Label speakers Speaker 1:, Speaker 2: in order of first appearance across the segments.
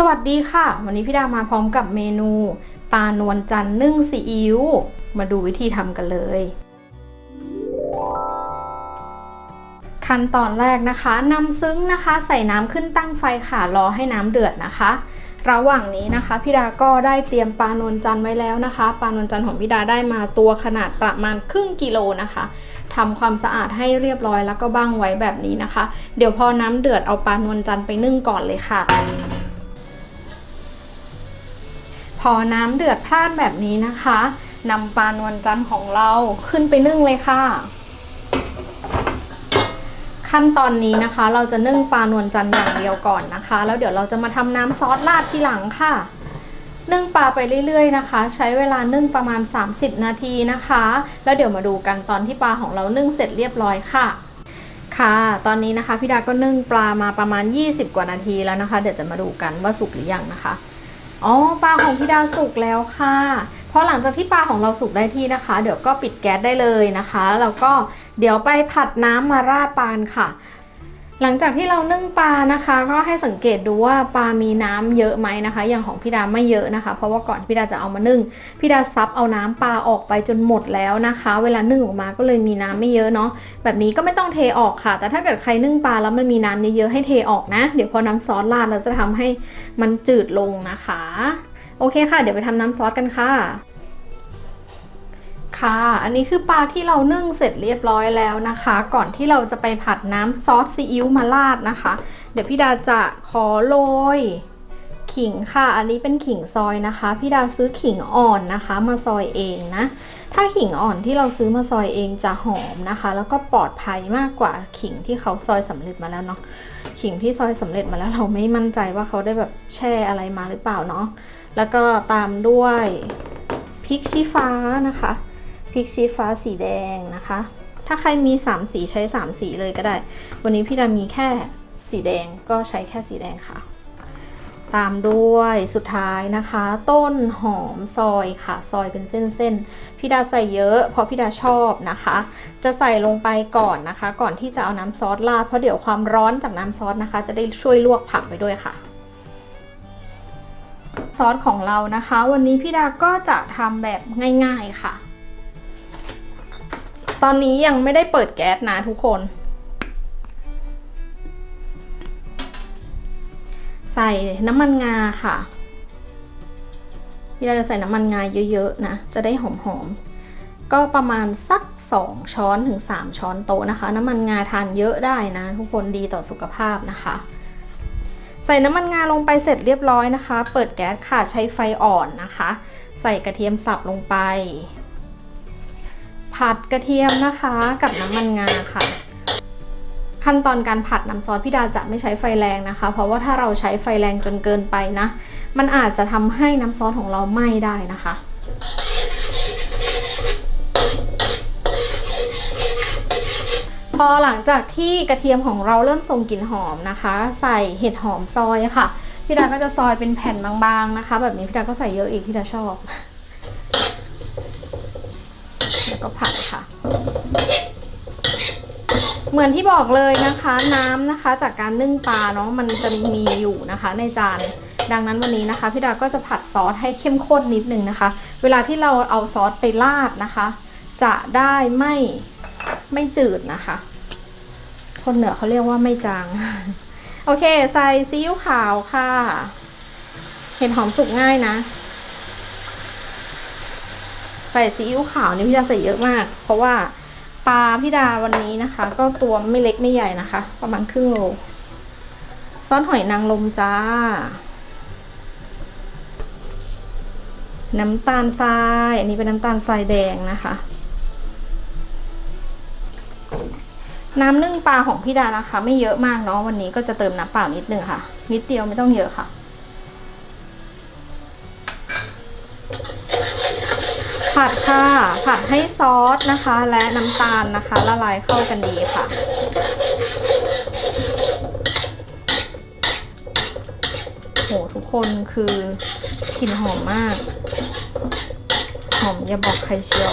Speaker 1: สวัสดีค่ะ วันนี้พี่ดามาพร้อมกับเมนู ปลานวลจันนึ่งซีอิ๊วมาดูวิธีทำกันเลย ขั้นตอนแรกนะคะนำซึ้งนะคะ ใส่น้ำขึ้นตั้งไฟค่ะรอให้น้ำเดือดนะคะ ระหว่างนี้นะคะพี่ดาก็ได้เตรียมปลานวลจันไว้แล้วนะคะปลานวลจันของพี่ดาได้มาตัวขนาดประมาณครึ่งกิโลนะคะทำความสะอาดให้เรียบร้อยแล้วก็บ้างไว้แบบนี้นะคะ เดี๋ยวพอน้ำเดือดเอาปลานวลจันไปนึ่งก่อนเลยค่ะ อน้ำเดือดพล่านแบบนี้นะคะนำปลานวลจันทร์ของเราขึ้นไปนึ่งเลยค่ะ ขั้นตอนนี้นะคะ เราจะนึ่งปลานวลจันทร์อย่างเดียวก่อนนะคะ แล้วเดี๋ยวเราจะมาทำน้ำซอสราดทีหลังค่ะ นึ่งปลาไปเรื่อย ๆ นะคะ ใช้เวลานึ่งประมาณ 30 นาทีนะคะ แล้วเดี๋ยวมาดูกันตอนที่ปลาของเรานึ่งเสร็จเรียบร้อยค่ะค่ะ ตอนนี้นะคะพี่ดาก็นึ่งปลามาประมาณ 20 กว่านาทีแล้วนะคะ เดี๋ยวจะมาดูกันว่าสุกหรือยังนะคะ อ๋อปลาของพี่ดาวสุกแล้วค่ะพอหลังจากที่ปลาของเราสุกได้ที่นะคะ เดี๋ยวก็ปิดแก๊สได้เลยนะคะ แล้วก็เดี๋ยวไปผัดน้ำมาราดปลาค่ะ หลังจากที่เรานึ่งปลานะคะ ก็ให้สังเกตดูว่าปลามีน้ำเยอะไหมนะคะ อย่างของพี่ดาไม่เยอะนะคะ เพราะว่าก่อนพี่ดาจะเอามานึ่งพี่ดาซับเอาน้ำปลาออกไปจนหมดแล้วนะคะ เวลานึ่งออกมาก็เลยมีน้ำไม่เยอะเนาะแบบนี้ก็ไม่ต้องเทออกค่ะ แต่ถ้าเกิดใครนึ่งปลาแล้วมันมีน้ำเยอะๆให้เทออกนะ เดี๋ยวพอน้ำซอสราดเราจะทำให้มันจืดลงนะคะ โอเคค่ะ เดี๋ยวไปทำน้ำซอสกันค่ะ ค่ะ อันนี้คือปลาที่เรานึ่งเสร็จเรียบร้อยแล้วนะคะ ก่อนที่เราจะไปผัดน้ำซอสซีอิ๊วมาราดนะคะ เดี๋ยวพี่ดาจะขอโรยขิงค่ะ อันนี้เป็นขิงซอยนะคะ พี่ดาซื้อขิงอ่อนนะคะ มาซอยเองนะ ถ้าขิงอ่อนที่เราซื้อมาซอยเองจะหอมนะคะ แล้วก็ปลอดภัยมากกว่าขิงที่เขาซอยสำเร็จมาแล้วเนาะ ขิงที่ซอยสำเร็จมาแล้วเราไม่มั่นใจว่าเขาได้แบบแช่อะไรมาหรือเปล่าเนาะ แล้วก็ตามด้วยพริกชี้ฟ้านะคะ ริกชี้ฟ้าสีแดงนะคะ ถ้าใครมี 3 สีใช้ 3 สีเลยก็ได้ วันนี้พี่ดามีแค่สีแดงก็ใช้แค่สีแดงค่ะ ตามด้วยสุดท้ายนะคะ ต้นหอมซอยค่ะ ซอยเป็นเส้นๆพี่ดาใส่เยอะ เพราะพี่ดาชอบนะคะ จะใส่ลงไปก่อนนะคะ ก่อนที่จะเอาน้ำซอสราดเพราะเดี๋ยวความร้อนจากน้ำซอสนะคะ จะได้ช่วยลวกผักไปด้วยค่ะซอสของเรานะคะ วันนี้พี่ดาก็จะทำแบบง่าย ๆค่ะ ตอนนี้ยังไม่ได้เปิดแก๊สนะทุกคน ใส่น้ำมันงาค่ะพี่ดาจะใส่น้ำมันงาเยอะๆนะ จะได้หอมๆ ก็ประมาณสัก 2 ช้อนถึง 3 ช้อนโต๊ะนะคะ น้ำมันงาทานเยอะได้นะ ทุกคนดีต่อสุขภาพนะคะ ใส่น้ำมันงาลงไปเสร็จเรียบร้อยนะคะ เปิดแก๊สค่ะใช้ไฟอ่อนนะคะ ใส่กระเทียมสับลงไป ผัดกระเทียมนะคะกับน้ำมันงาค่ะ ขั้นตอนการผัดน้ำซอสพี่ดาจะไม่ใช้ไฟแรงนะคะ เพราะว่าถ้าเราใช้ไฟแรงจนเกินไปนะ มันอาจจะทำให้น้ำซอสของเราไหม้ได้นะคะพอหลังจากที่กระเทียมของเราเริ่มส่งกลิ่นหอมนะคะ ใส่เห็ดหอมซอยค่ะพี่ดาก็จะซอยเป็นแผ่นบางๆนะคะ แบบนี้พี่ดาก็ใส่เยอะอีกพี่ดาชอบ แล้วก็ผัดค่ะ เหมือนที่บอกเลยนะคะ น้ำนะคะ จากการนึ่งปลาเนาะมันจะมีอยู่นะคะ ในจานดังนั้นวันนี้นะคะพี่ดาก็จะผัดซอสให้เข้มข้นนิดนึงนะคะ เวลาที่เราเอาซอสไปราดนะคะ จะได้ไม่ไม่จืดนะคะ คนเหนือเขาเรียกว่าไม่จาง โอเค ใส่ซีอิ๊วขาวค่ะ เห็ดหอมสุกง่ายนะ ใส่ซีอิ๊วขาวนี่พี่ดาใส่เยอะมาก เพราะว่าปลาพี่ดาวันนี้นะคะ ก็ตัวไม่เล็กไม่ใหญ่นะคะ ประมาณครึ่งโลซอสหอยนางรมจ้า น้ำตาลทราย อันนี้เป็นน้ำตาลทรายแดงนะคะ น้ำนึ่งปลาของพี่ดานะคะ ไม่เยอะมากเนาะวันนี้ก็จะเติมน้ำเปล่านิดนึงค่ะ นิดเดียวไม่ต้องเยอะค่ะ ผัดค่ะ ผัดให้ซอสนะคะ และน้ำตาลนะคะ ละลายเข้ากันดีค่ะ โหทุกคนคือกลิ่นหอมมาก หอมอย่าบอกใครเชียว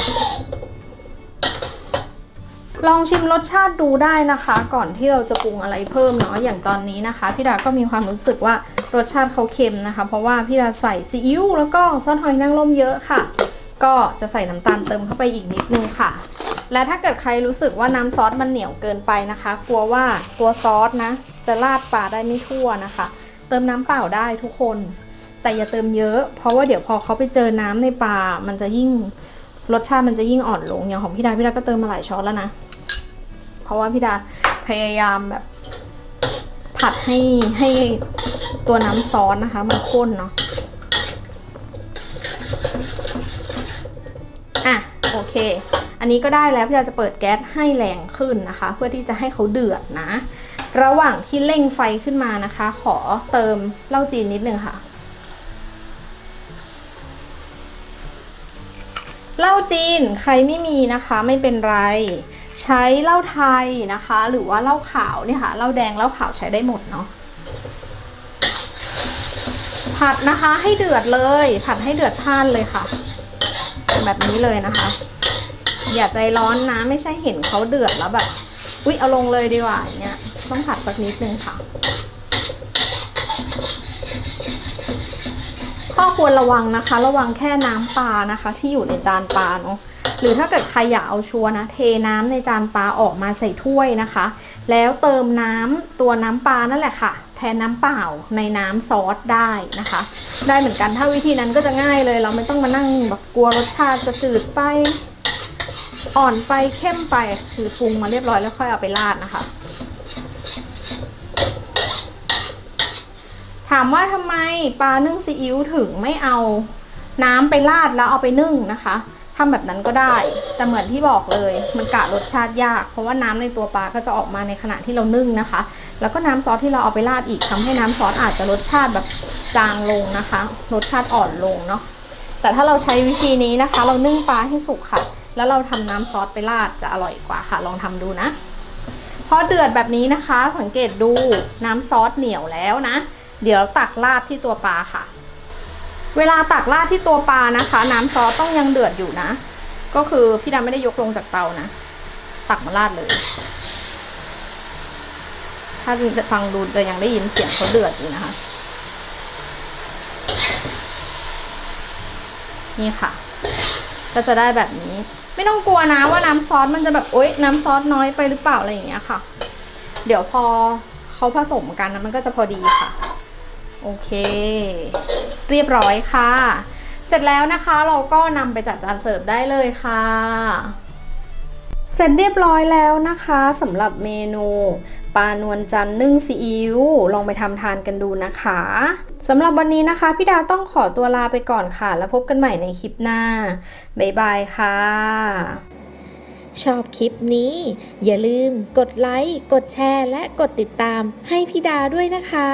Speaker 1: ลองชิมรสชาติดูได้นะคะ ก่อนที่เราจะปรุงอะไรเพิ่มเนาะอย่างตอนนี้นะคะพี่ดาก็มีความรู้สึกว่ารรสชาติเขาเค็มนะคะ เพราะว่าพี่ดาใส่ซีอิ๊วแล้วก็ซอสหอยนางรมเยอะค่ะ ก็จะใส่น้ำตาลเติมเข้าไปอีกนิดนึงค่ะ และถ้าเกิดใครรู้สึกว่าน้ำซอสมันเหนียวเกินไปนะคะ กลัวว่าตัวซอสนะ จะราดปลาได้ไม่ทั่วนะคะ เติมน้ำเปล่าได้ทุกคน แต่อย่าเติมเยอะ เพราะว่าเดี๋ยวพอเขาไปเจอน้ำในปลา มันจะยิ่งรสชาติมันจะยิ่งอ่อนลง อย่างของพี่ดาพี่ดาก็เติมมาหลายช้อนแล้วนะ เพราะว่าพี่ดาพยายามแบบผัดให้ให้ตัวน้ำซอสนะคะมันข้นเนาะ อะโอเค อันนี้ก็ได้แล้วพี่ดาจะเปิดแก๊สให้แรงขึ้นนะคะ เพื่อที่จะให้เขาเดือดนะ ระหว่างที่เร่งไฟขึ้นมานะคะ ขอเติมเหล้าจีนนิดนึงค่ะเหล้าจีนใครไม่มีนะคะไม่เป็นไร ใช้เหล้าไทยนะคะ หรือว่าเหล้าขาวเนี่ยค่ะเหล้าแดงเหล้าขาวใช้ได้หมดเนาะผัดนะคะให้เดือดเลย ผัดให้เดือดพ่านเลยค่ะ แบบนี้เลยนะคะ อย่าใจร้อนนะไม่ใช่เห็นเขาเดือดแล้วแบบอุ๊ยเอาลงเลยดีกว่าอย่างเงี้ยต้องผัดสักนิดนึงค่ะ ข้อควรระวังนะคะ ระวังแค่น้ำปลานะคะ ที่อยู่ในจานปลาเนาะหรือถ้าเกิดใครอยากเอาชัวนะเทน้ำในจานปลาออกมาใส่ถ้วยนะคะ แล้วเติมน้ำตัวน้ำปลานั่นแหละค่ะ แทนน้ำเปล่าในน้ำซอสได้นะคะ ได้เหมือนกันถ้าวิธีนั้นก็จะง่ายเลย เราไม่ต้องมานั่งแบบกลัวรสชาติจะจืดไป อ่อนไปเข้มไปคือปรุงมาเรียบร้อยแล้วค่อยเอาไปราดนะคะ ถามว่าทำไมปลานึ่งซีอิ๊วถึงไม่เอาน้ำไปราดแล้วเอาไปนึ่งนะคะ ทำแบบนั้นก็ได้ แต่เหมือนที่บอกเลย มันกะรสชาติยาก เพราะว่าน้ำในตัวปลาก็จะออกมาในขณะที่เรานึ่งนะคะ แล้วก็น้ำซอสที่เราเอาไปราดอีกทำให้น้ำซอสอาจจะรสชาติแบบจางลงนะคะ รสชาติอ่อนลงเนาะ แต่ถ้าเราใช้วิธีนี้นะคะ เรานึ่งปลาให้สุกค่ะ แล้วเราทำน้ำซอสไปราดจะอร่อยกว่าค่ะ ลองทำดูนะ พอเดือดแบบนี้นะคะ สังเกตดูน้ำซอสเหนียวแล้วนะ เดี๋ยวตักราดที่ตัวปลาค่ะ เวลาตักราดที่ตัวปลานะคะ น้ำซอสต้องยังเดือดอยู่นะ ก็คือพี่ดาไม่ได้ยกลงจากเตานะ ตักมาราดเลย ถ้าฟังดูจะยังได้ยินเสียงเขาเดือดอยู่นะคะ นี่ค่ะ ก็จะได้แบบนี้ ไม่ต้องกลัวนะว่าน้ำซอสมันจะแบบโอ๊ยน้ำซอสน้อยไปหรือเปล่าอะไรอย่างเงี้ยค่ะ เดี๋ยวพอเขาผสมกันนะมันก็จะพอดีค่ะ โอเค เรียบร้อยค่ะ เสร็จแล้วนะคะเราก็นำไปจัดจานเสิร์ฟได้เลยค่ะ เสร็จเรียบร้อยแล้วนะคะสำหรับเมนูปลานวลจันนึ่งซีอิ๊วลองไปทำทานกันดูนะคะสำหรับวันนี้นะคะ พี่ดาต้องขอตัวลาไปก่อนค่ะ แล้วพบกันใหม่ในคลิปหน้า บ๊ายบายค่ะ
Speaker 2: ชอบคลิปนี้ อย่าลืมกดไลค์ กดแชร์ และกดติดตามให้พี่ดาด้วยนะคะ